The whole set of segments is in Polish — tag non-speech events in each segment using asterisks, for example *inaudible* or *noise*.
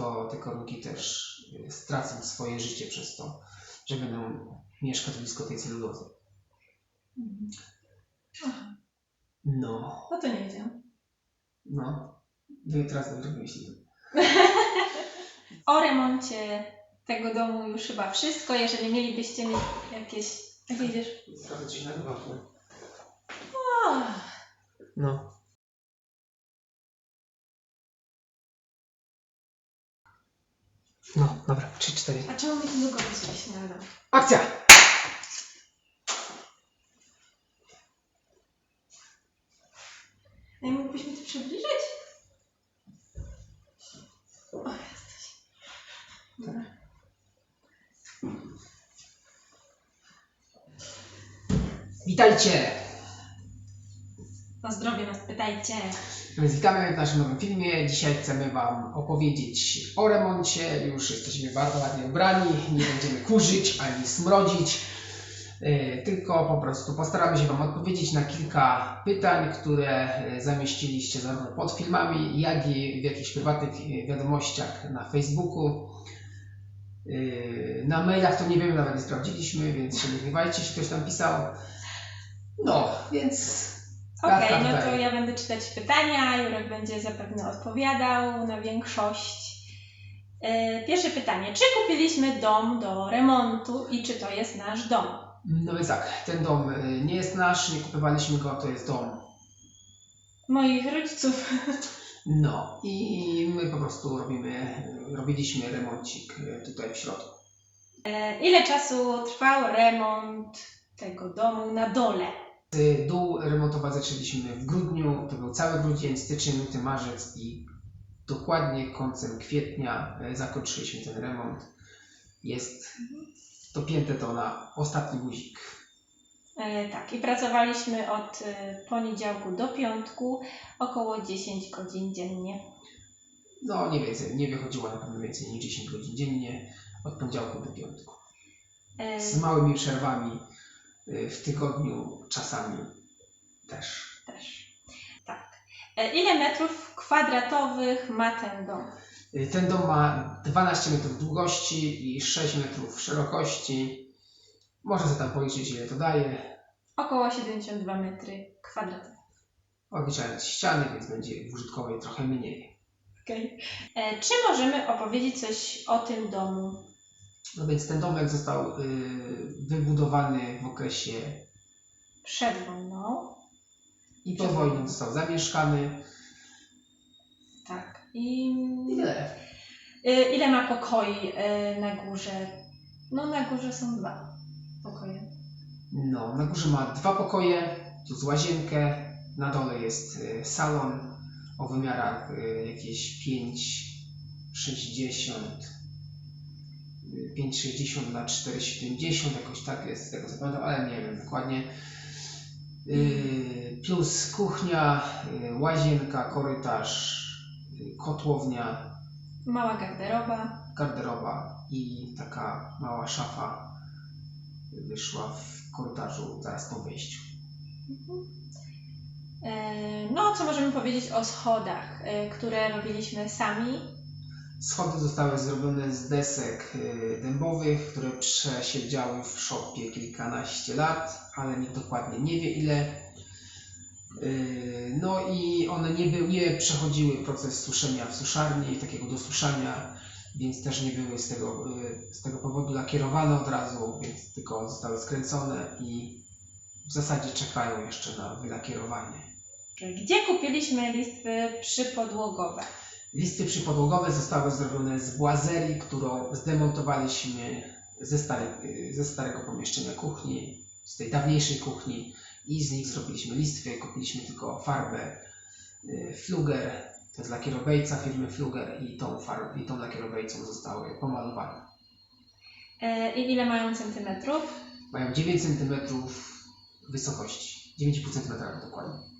to te korunki też y, stracą swoje życie przez to, że będą mieszkać blisko tej celulozy. Mhm. Aha, No, no to nie wiedziałam. no. Wy teraz dobrze myślicie. *laughs* O remoncie tego domu już chyba wszystko. Jeżeli mielibyście mieć jakieś... Jak idziesz? Sprawdzę na. O, No. No, dobra, 3, 4. a czemu mi ten długopis właśnie nadał? Akcja! Nie mógłbyś mi to przybliżyć? O, jesteś. Dobra. Witajcie! Na zdrowie nas pytajcie. Więc witamy w naszym nowym filmie. Dzisiaj chcemy Wam opowiedzieć o remoncie. Już jesteśmy bardzo ładnie ubrani. Nie będziemy kurzyć ani smrodzić. Yy, Tylko po prostu postaramy się Wam odpowiedzieć na kilka pytań, które yy, zamieściliście zarówno pod filmami, jak i w jakichś prywatnych yy, wiadomościach na Facebooku. Na mailach to nie wiemy, nawet nie sprawdziliśmy, więc się nie gniewajcie, ktoś tam pisał. No, więc Okej, tak, no to ja będę czytać pytania, Jurek będzie zapewne odpowiadał na większość. Yy, Pierwsze pytanie. Czy kupiliśmy dom do remontu i czy to jest nasz dom? No więc tak, ten dom y, nie jest nasz, nie kupowaliśmy go, to jest dom. Moich rodziców. No i my po prostu robimy, robiliśmy remoncik y, tutaj w środku. Ile czasu trwał remont tego domu na dole? Y, Dół remontować zaczęliśmy w grudniu, to był cały grudzień, styczeń, luty, marzec i dokładnie końcem kwietnia y, zakończyliśmy ten remont. Jest dopięte to na ostatni guzik. E, tak, i pracowaliśmy od e, poniedziałku do piątku, około 10 godzin dziennie. No nie więcej, nie wychodziło na pewno więcej niż 10 godzin dziennie od poniedziałku do piątku. E, z małymi przerwami y, w tygodniu, czasami też. też. Tak. E, ile metrów kwadratowych ma ten dom? Y, Ten dom ma 12 metrów długości i 6 metrów szerokości. Można sobie tam policzyć, ile to daje. Około 72 metry kwadratowe. Odliczając ściany, więc będzie w użytkowej trochę mniej. Okay. E, czy możemy opowiedzieć coś o tym domu? No więc ten domek został y, wybudowany w okresie Przed wojną. i po wojnie został zamieszkany. Tak. I I tyle. e, ile ma pokoi e, na górze? No na górze są dwa pokoje. No, na górze ma dwa pokoje, tu z łazienkę, na dole jest y, salon o wymiarach y, jakieś 5,60 y, 5,60 na 4,70 jakoś tak jest, z tego co pamiętam, ale nie wiem dokładnie. Y, Plus kuchnia, y, łazienka, korytarz, y, kotłownia, Mała garderoba. garderoba i taka mała szafa wyszła w korytarzu zaraz po wejściu. E, No, co możemy powiedzieć o schodach, e, które robiliśmy sami? Schody zostały zrobione z desek y, dębowych, które przesiedziały w szopie kilkanaście lat, ale nikt dokładnie nie wie ile. Y, No i one nie, by, nie przechodziły proces suszenia w suszarni, takiego dosuszania, więc też nie były z tego, y, z tego powodu lakierowane od razu, więc tylko zostały skręcone i w zasadzie czekają jeszcze na wylakierowanie. Gdzie kupiliśmy listwy przypodłogowe? Listy przypodłogowe zostały zrobione z błazerii, którą zdemontowaliśmy ze, stare, ze starego pomieszczenia kuchni, z tej dawniejszej kuchni i z nich zrobiliśmy listwy. Kupiliśmy tylko farbę y, Fluger, to jest lakierobejca firmy Fluger i tą, farb, i tą lakierobejcą zostały pomalowane. E, I ile mają centymetrów? Mają 9 cm wysokości, 9,5 cm dokładnie.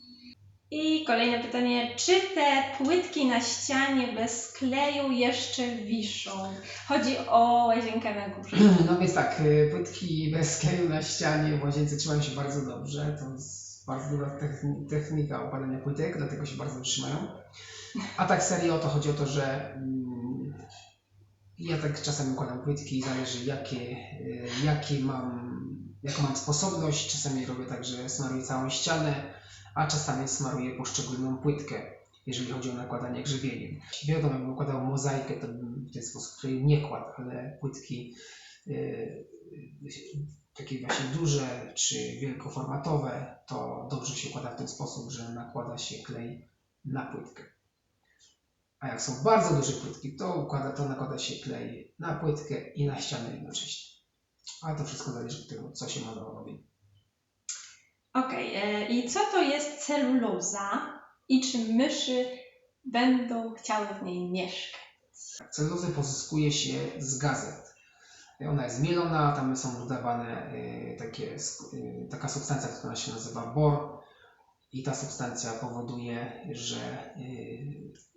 I kolejne pytanie, czy te płytki na ścianie bez kleju jeszcze wiszą? Chodzi o łazienkę na górze. *clears throat* No więc tak, y, płytki bez kleju na ścianie w łazience trzymają się bardzo dobrze. To jest bardzo dobra techni- technika układania płytek, dlatego się bardzo trzymają. A tak serio to chodzi o to, że mm, Ja tak czasami układam płytki, zależy jakie, y, jakie mam, jaką mam sposobność. Czasami robię tak, że smaruję całą ścianę, a czasami smaruję poszczególną płytkę, jeżeli chodzi o nakładanie grzebieniem. Wiadomo, jakbym układał mozaikę, to bym w ten sposób której nie kładł, ale płytki y, y, takie właśnie duże czy wielkoformatowe, to dobrze się układa w ten sposób, że nakłada się klej na płytkę. A jak są bardzo duże płytki, to, układa, to nakłada się klej na płytkę i na ścianę jednocześnie. Ale to wszystko zależy od tego, co się ma do robienia. Okej, e, i co to jest celuloza i czy myszy będą chciały w niej mieszkać? Celulozę pozyskuje się z gazet. Ona jest mielona, tam są dodawane y, takie, taka substancja, która się nazywa bor i ta substancja powoduje, że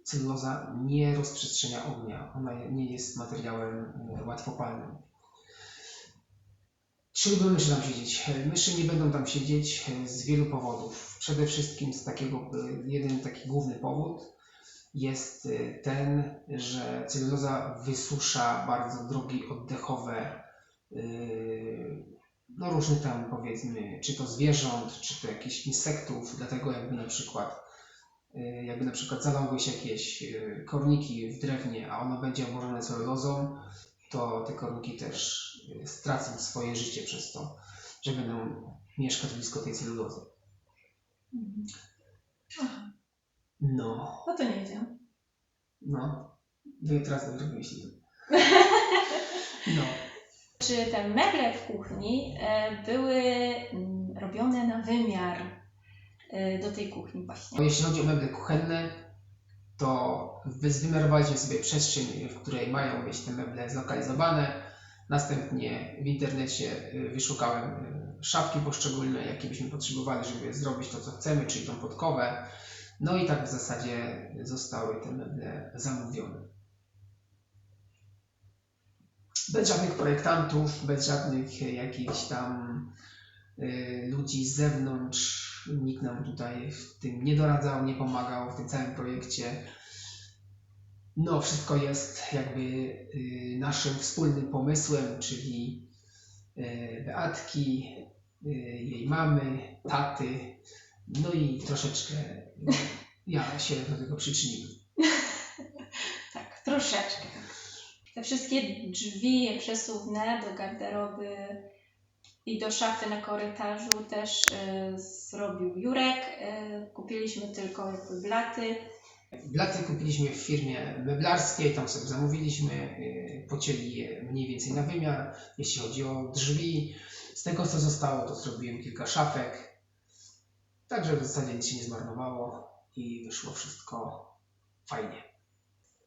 celuloza nie rozprzestrzenia ognia. Ona nie jest materiałem łatwopalnym. Lubią myszy tam siedzieć? Myszy nie będą tam siedzieć y, z wielu powodów. Przede wszystkim z takiego, y, jeden taki główny powód jest ten, że celuloza wysusza bardzo drogi oddechowe no różnych tam powiedzmy, czy to zwierząt, czy to jakichś insektów, dlatego jakby na przykład jakby na przykład zalągły jakieś korniki w drewnie, a ono będzie obłożone celulozą, to te korniki też y, stracą swoje życie przez to, że będą mieszkać blisko tej celulozy. Aha, No, no to nie wiedziałam. no, wy teraz dobrze wymyśliłem. *laughs* No. Czy te meble w kuchni e, były mm, robione na wymiar e, do tej kuchni właśnie? Jeśli chodzi o meble kuchenne, to wy- sobie przestrzeń, w której mają być te meble zlokalizowane. Następnie w internecie y, wyszukałem y, szafki poszczególne, jakie byśmy potrzebowali, żeby zrobić to, co chcemy, czyli tą podkowę. No i tak w zasadzie zostały te meble zamówione. Bez żadnych projektantów, bez żadnych y, jakichś tam ludzi z zewnątrz. Nikt nam tutaj w tym nie doradzał, nie pomagał w tym całym projekcie. No, wszystko jest jakby y, naszym wspólnym pomysłem, czyli y, Beatki, y, jej mamy, taty, no i troszeczkę y, ja się do tego przyczyniłem. *laughs* Tak, troszeczkę. Te wszystkie drzwi przesuwne do garderoby i do szafy na korytarzu też e, zrobił Jurek. E, kupiliśmy tylko jakby blaty. Blaty kupiliśmy w firmie meblarskiej, tam sobie zamówiliśmy, y, pocięli je mniej więcej na wymiar, jeśli chodzi o drzwi. Z tego co zostało, to zrobiłem kilka szafek, także w zasadzie nic się nie zmarnowało i wyszło wszystko fajnie.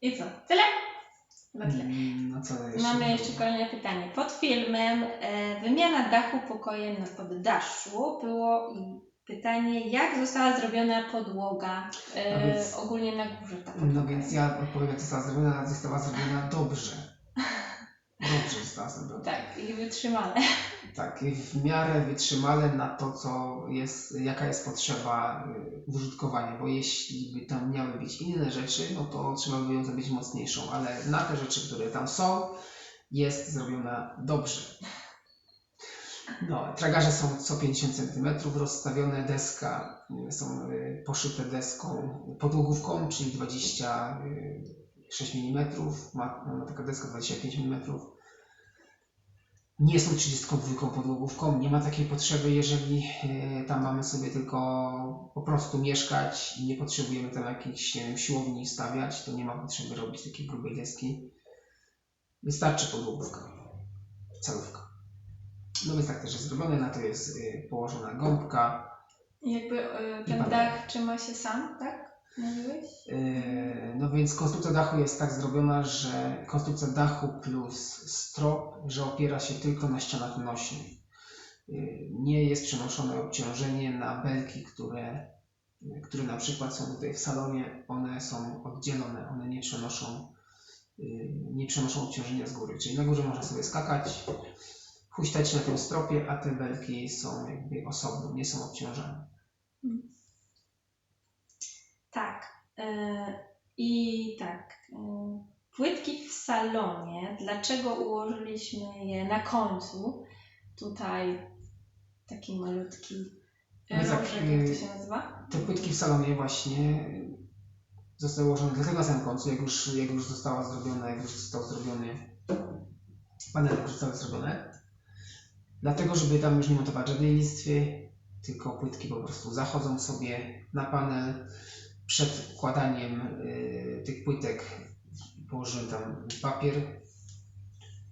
I co? Tyle? Chyba tyle. Mm, No co jeszcze? Mamy jeszcze kolejne pytanie. Pod filmem e, wymiana dachu pokojem na poddaszu było pytanie, jak została zrobiona podłoga No więc- ogólnie na górze ta podłoga. No więc ja odpowiem, jak została zrobiona, została zrobiona dobrze. Dobrze została zrobiona. Tak, i wytrzymale. Tak, i w miarę wytrzymale na to, co jest, jaka jest potrzeba y, użytkowania, bo jeśli by tam miały być inne rzeczy, no to trzeba by ją zrobić mocniejszą, ale na te rzeczy, które tam są, jest zrobiona dobrze. No, tragarze są co 50 cm rozstawione, deska y, są y, poszyte deską podłogówką, czyli 26 mm, ma, ma taka deska 25 mm nie są 32 podłogówką, nie ma takiej potrzeby, jeżeli tam mamy sobie tylko po prostu mieszkać i nie potrzebujemy tam jakiejś nie wiem, siłowni stawiać, to nie ma potrzeby robić takiej grubej deski. Wystarczy podłogówka, calówka. No więc tak też jest zrobione, na to jest e, położona gąbka. Jakby I ten pan- dach trzyma się sam, tak? Mówiłeś? E, No więc konstrukcja dachu jest tak zrobiona, że konstrukcja dachu plus strop, że opiera się tylko na ścianach nośnych. Nie jest przenoszone obciążenie na belki, które, które na przykład są tutaj w salonie. One są oddzielone, one nie przenoszą, nie przenoszą obciążenia z góry. Czyli na górze można sobie skakać, huśtać na tym stropie, a te belki są jakby osobno, nie są obciążane. Tak. E, I tak. E, płytki w salonie, dlaczego ułożyliśmy je na końcu? Tutaj taki malutki My tak, rożek, jak to się nazywa? Te płytki w salonie właśnie zostały ułożone dlatego na samym końcu, jak już, jak już została zrobiona, jak już został zrobiony panele już zostały zrobione. Dlatego, żeby tam już nie montować żadnej listwy, tylko płytki po prostu zachodzą sobie na panel. Przed wkładaniem y, tych płytek położyłem tam papier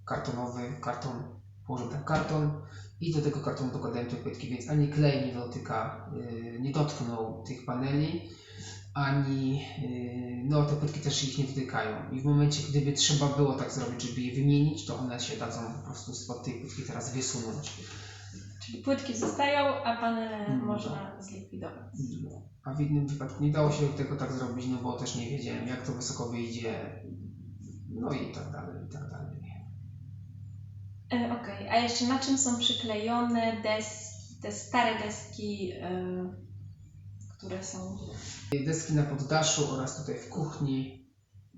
kartonowy, karton, położyłem tam karton i do tego kartonu dokładałem te płytki, więc ani klej nie dotyka, y, nie dotknął tych paneli, ani y, no te płytki też ich nie dotykają. I w momencie, gdyby trzeba było tak zrobić, żeby je wymienić, to one się dadzą po prostu spod tej płytki teraz wysunąć. Czyli płytki zostają, a panele Mm, można zlikwidować. No, A w innym wypadku nie dało się tego tak zrobić, no bo też nie wiedziałem, jak to wysoko wyjdzie, no i tak dalej, i tak dalej. E, Okej, a jeszcze na czym są przyklejone deski, te stare deski, e, które są Deski na poddaszu oraz tutaj w kuchni.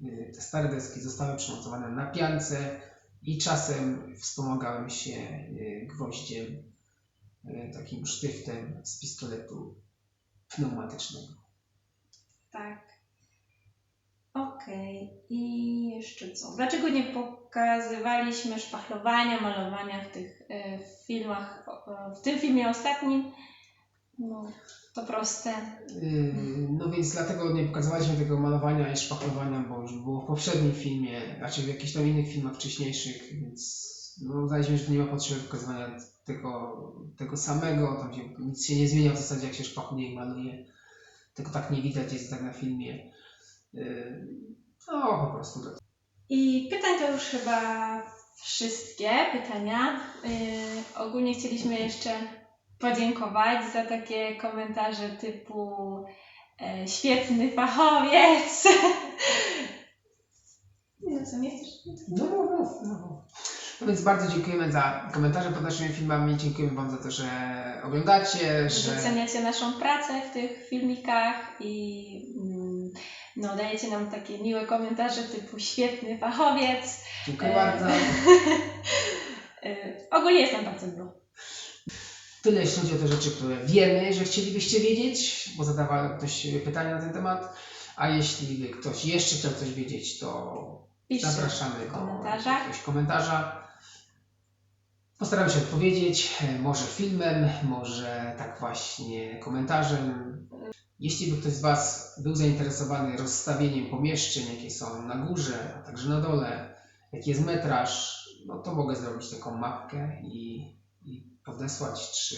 y, Te stare deski zostały przymontowane na piance i czasem wspomagałem się y, gwoździem, y, takim sztyftem z pistoletu pneumatycznego. Tak. Okej. I jeszcze co? Dlaczego nie pokazywaliśmy szpachlowania, malowania w tych filmach, w tym filmie ostatnim? No, to proste. Yy, No więc dlatego nie pokazywaliśmy tego malowania i szpachlowania, bo już było w poprzednim filmie, znaczy w jakichś tam innych filmach wcześniejszych, więc no, uznaliśmy, że nie ma potrzeby pokazywania tego, tego samego, tam się, nic się nie zmienia w zasadzie jak się szpachluje i maluje, tylko tak nie widać jest tak na filmie. Yy, No po prostu tak. I pytań to już chyba wszystkie pytania. Yy, ogólnie chcieliśmy jeszcze podziękować za takie komentarze typu e, świetny fachowiec. *laughs* Nie no co, nie chcesz? No, no, no, no. No więc bardzo dziękujemy za komentarze pod naszymi filmami, dziękujemy Wam za to, że oglądacie, że doceniacie naszą pracę w tych filmikach i mm, no, dajecie nam takie miłe komentarze typu świetny fachowiec. Dziękuję E, bardzo. *laughs* Y, ogólnie jest nam bardzo miło. Tyle jeśli chodzi o te rzeczy, które wiemy, że chcielibyście wiedzieć, bo zadawał ktoś pytania na ten temat. A jeśli ktoś jeszcze chciał coś wiedzieć, to Piszcie zapraszamy do komentarzach. jakiegoś komentarza. Postaram się odpowiedzieć, może filmem, może tak właśnie komentarzem. Jeśli by ktoś z Was był zainteresowany rozstawieniem pomieszczeń, jakie są na górze, a także na dole, jaki jest metraż, no to mogę zrobić taką mapkę i podesłać, czy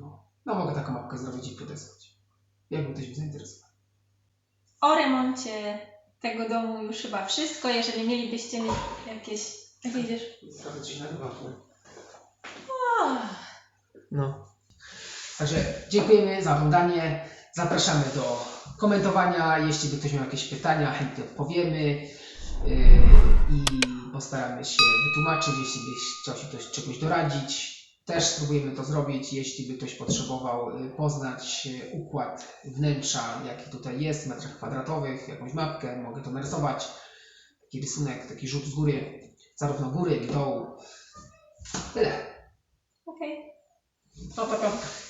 no, no mogę taką mapkę zrobić i podesłać. Jakby ktoś był zainteresowany. O remoncie tego domu już chyba wszystko. Jeżeli mielibyście mieć jakieś... Jak idziesz? Trochę coś nagrywam. O, No. Także dziękujemy za oglądanie. Zapraszamy do komentowania. Jeśli by ktoś miał jakieś pytania, chętnie odpowiemy yy, i postaramy się wytłumaczyć. Jeśli byś chciał się ktoś czegoś doradzić, też spróbujemy to zrobić. Jeśli by ktoś potrzebował yy, poznać yy, układ wnętrza, jaki tutaj jest w metrach kwadratowych, jakąś mapkę, mogę to narysować. Taki rysunek, taki rzut z góry, zarówno góry, jak i dołu. Tyle. Okej. No to piątka.